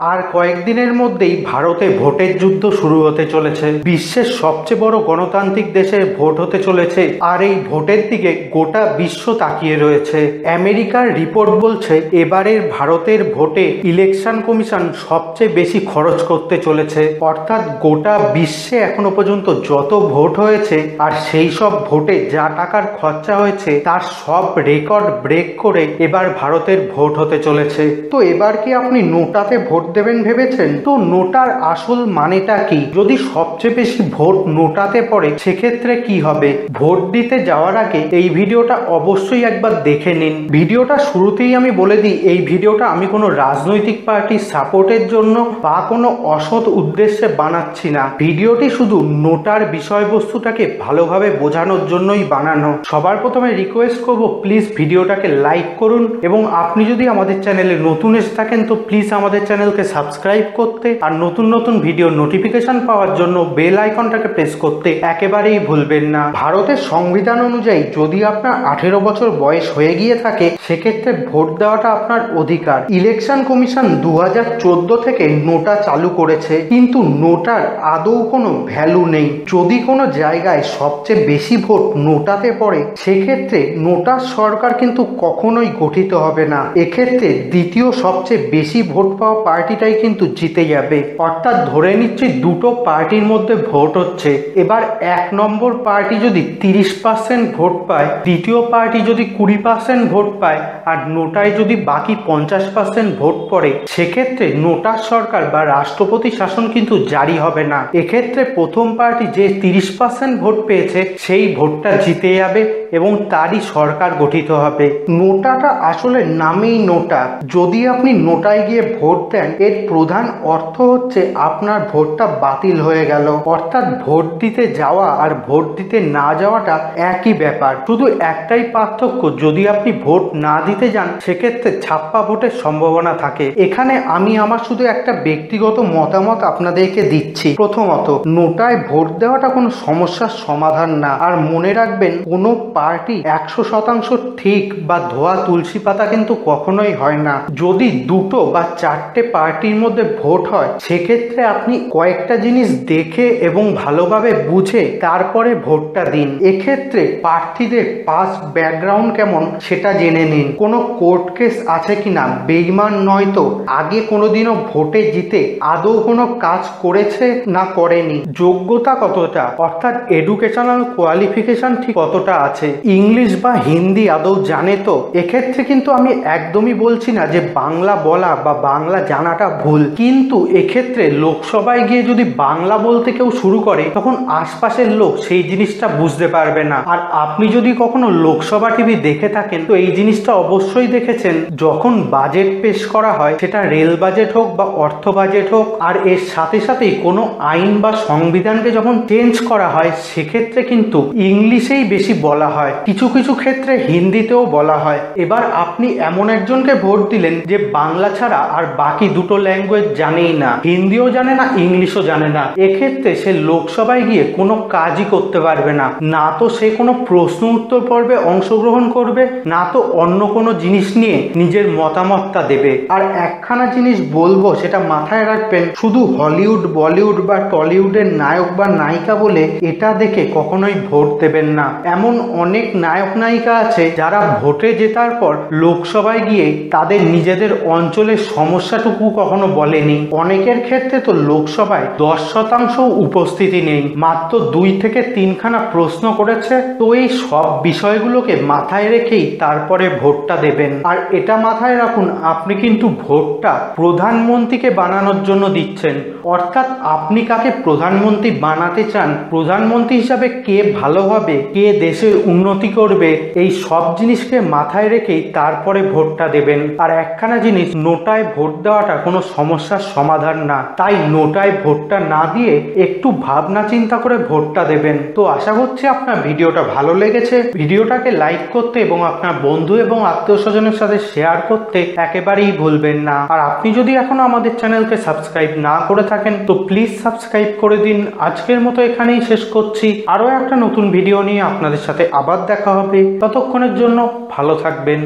আর কয়েকদিনের মধ্যেই ভারতে ভোটের যুদ্ধ শুরু হতে চলেছে। বিশ্বের সবচেয়ে বড় গণতান্ত্রিক দেশে ভোট হতে চলেছে, আর এই ভোটের দিকে গোটা বিশ্ব তাকিয়ে রয়েছে। আমেরিকার রিপোর্ট বলছে, এবারের ভারতের ভোটে ইলেকশন কমিশন সবচেয়ে বেশি খরচ করতে চলেছে। অর্থাৎ গোটা বিশ্বে এখনও পর্যন্ত যত ভোট হয়েছে, আর সেই সব ভোটে যা টাকার খরচা হয়েছে, তার সব রেকর্ড ব্রেক করে এবার ভারতের ভোট হতে চলেছে। তো এবার কি আপনি নোটাতে ভোট দেবেন ভেবেছেন? তো নোটার আসল মানেটা কি? যদি সবচেয়ে বেশি ভোট নোটাতে পড়ে, সেক্ষেত্রে কি হবে? ভোট দিতে যাওয়ার আগে এই ভিডিওটা অবশ্যই একবার দেখে নিন। ভিডিওটা শুরুতেই আমি বলে দিই, এই ভিডিওটা আমি কোনো রাজনৈতিক পার্টির সাপোর্টের জন্য বা কোনো অসৎ উদ্দেশ্যে বানাচ্ছি না। ভিডিওটি শুধু নোটার বিষয়বস্তুটাকে ভালোভাবে বোঝানোর জন্যই বানানো। সবার প্রথমে রিকোয়েস্ট করব প্লিজ ভিডিওটাকে লাইক করুন এবং আপনি যদি আমাদের চ্যানেলে নতুন এসে থাকেন, তো প্লিজ আমাদের চ্যানেলকে সাবস্ক্রাইব করতে আর নতুন নতুন ভিডিও নোটিফিকেশন পাওয়ার জন্য বেল আইকনটাকে প্রেস করতে একেবারেই ভুলবেন না। ভারতের সংবিধান অনুযায়ী যদি আপনার আঠেরো বছর বয়স হয়ে গিয়ে থাকে, সেক্ষেত্রে ভোট দেওয়াটা আপনার অধিকার। ইলেকশন কমিশন দু হাজার চোদ্দ থেকে নোটা চালু করেছে, কিন্তু নোটার আদৌ কোনো ভ্যালু নেই। যদি কোনো জায়গায় সবচেয়ে বেশি ভোট নোটাতে পড়ে, সেক্ষেত্রে নোটার সরকার কিন্তু কখনোই গঠিত হবে না। এক্ষেত্রে দ্বিতীয় সবচেয়ে বেশি ভোট পাওয়া পার্টিটাই কিন্তু জিতে যাবে। অর্থাৎ ধরে নিচ্ছি দুটো পার্টির মধ্যে ভোট হচ্ছে। এবার এক নম্বর পার্টি যদি তিরিশ পার্সেন্ট ভোট পায়, দ্বিতীয় পার্টি যদি কুড়ি পার্সেন্ট ভোট পায়, আর নোটায় যদি বাকি পঞ্চাশ পার্সেন্ট ভোট পড়ে, সেক্ষেত্রে নোটার সরকার বা রাষ্ট্রপতি শাসন কিন্তু জারি হবে না। এক্ষেত্রে প্রথম পার্টি যে তিরিশ পার্সেন্ট ভোট পেয়েছে, সেই ভোটটা জিতে যাবে। এবং তারই সরকার গঠিত হবে। নোটাটা আসলে নামেই নোটা। যদি আপনি নোটায় গিয়ে ভোট দেন, এর প্রধান অর্থ হচ্ছে আপনার ভোটটা বাতিল হয়ে গেল। অর্থাৎ ভোট দিতে যাওয়া আর ভোট দিতে না যাওয়াটা একই ব্যাপার। শুধু একটাই পার্থক্য, যদি আপনি ভোট না দিতে যান, সেক্ষেত্রে ছাপ্পা ভোটের সম্ভাবনা থাকে। এখানে আমি আমার শুধু একটা ব্যক্তিগত মতামত আপনাদেরকে দিচ্ছি। প্রথমত, নোটায় ভোট দেওয়াটা কোনো সমস্যার সমাধান না। আর মনে রাখবেন, কোনো পার্টি একশো শতাংশ ঠিক বা ধোয়া তুলসী পাতা কিন্তু কখনোই হয় না। যদি দুটো বা চারটে পার্টির মধ্যে ভোট হয়, সেক্ষেত্রে আপনি কয়েকটা জিনিস দেখে এবং ভালোভাবে বুঝে তারপরে ভোটটা দিন। এক্ষেত্রে প্রার্থীদের পাস ব্যাকগ্রাউন্ড কেমন সেটা জেনে নিন। কোনো কোর্ট কেস আছে কি না বেইমান নয় তো? আগে কোনোদিনও ভোটে জিতে আদৌ কোনো কাজ করেছে না করেনি? যোগ্যতা কতটা? অর্থাৎ এডুকেশনাল কোয়ালিফিকেশন ঠিক কতটা আছে? ইংলিশ বা হিন্দি আদৌ জানে তো? এক্ষেত্রে কিন্তু আমি একদমই বলছি না যে বাংলা বলা বা বাংলা জানাটা ভুল। কিন্তু এক্ষেত্রে লোকসভায় গিয়ে যদি বাংলা বলতে কেউ শুরু করে, তখন আশপাশের লোক সেই জিনিসটা বুঝতে পারবে না। আর আপনি যদি কখনো লোকসভা টিভি দেখে থাকেন, তো এই জিনিসটা অবশ্যই দেখেছেন। যখন বাজেট পেশ করা হয়, সেটা রেল বাজেট হোক বা অর্থ বাজেট হোক, আর এর সাথে সাথেই কোনো আইন বা সংবিধানকে যখন চেঞ্জ করা হয়, সেক্ষেত্রে কিন্তু ইংলিশেই বেশি বলা হয়। কিছু কিছু ক্ষেত্রে হিন্দিতেও বলা হয়। এবার আপনি এমন একজনকে ভোট দিলেন যে বাংলা ছাড়া আর বাকি দুটো ল্যাঙ্গুয়েজ জানেই না। হিন্দিও জানে না, ইংলিশও জানে না। এক্ষেত্রে সে লোকসভায় গিয়ে কোনো কাজই করতে পারবে না। না তো সে কোনো প্রশ্ন উত্তর পর্বে অংশগ্রহণ করবে, না তো অন্য কোনো জিনিস নিয়ে নিজের মতামতটা দেবে। আর একখানা জিনিস বলব, সেটা মাথায় রাখবেন, শুধু হলিউড, বলিউড বা টলিউডের নায়ক বা নায়িকা বলে এটা দেখে কখনোই ভোট দেবেন না। এমন অনেক নায়ক নায়িকা আছে যারা ভোটে জেতার পর লোকসভায় গিয়ে তাদের নিজেদের অঞ্চলের সমস্যাটুকু কখনো বলেনি। অনেকের ক্ষেত্রে তো লোকসভায় দশ শতাংশ উপস্থিতি নেই। মাত্র দুই থেকে তিনখানা প্রশ্ন করেছে। তো এই সব বিষয়গুলোকে মাথায় রেখেই তারপরে ভোটটা দেবেন। আর এটা মাথায় রাখুন, আপনি কিন্তু ভোটটা প্রধানমন্ত্রীকে বানানোর জন্য দিচ্ছেন। অর্থাৎ আপনি কাকে প্রধানমন্ত্রী বানাতে চান, প্রধানমন্ত্রী হিসাবে কে ভালো হবে, কে দেশের উন্নতি করবে, এই সব জিনিসকে মাথায় রেখেই তারপরে ভোটটা দেবেন। আর একখানা জিনিস, নোটায় ভোট দেওয়াটা কোনো সমস্যার সমাধান না। তাই নোটায় ভোটটা না দিয়ে একটু ভাবনা চিন্তা করে ভোটটা দেবেন। তো আশা করছি আপনার ভিডিওটা ভালো লেগেছে। ভিডিওটাকে লাইক করতে এবং আপনার বন্ধু এবং আত্মীয় স্বজনের সাথে শেয়ার করতে একেবারেই ভুলবেন না। আর আপনি যদি এখনও আমাদের চ্যানেলকে সাবস্ক্রাইব না করে থাকেন, তো প্লিজ সাবস্ক্রাইব করে দিন। আজকের মতো এখানেই শেষ করছি। আরও একটা নতুন ভিডিও নিয়ে আপনাদের সাথে আবার দেখা হবে। ততক্ষণের জন্য ভালো থাকবেন।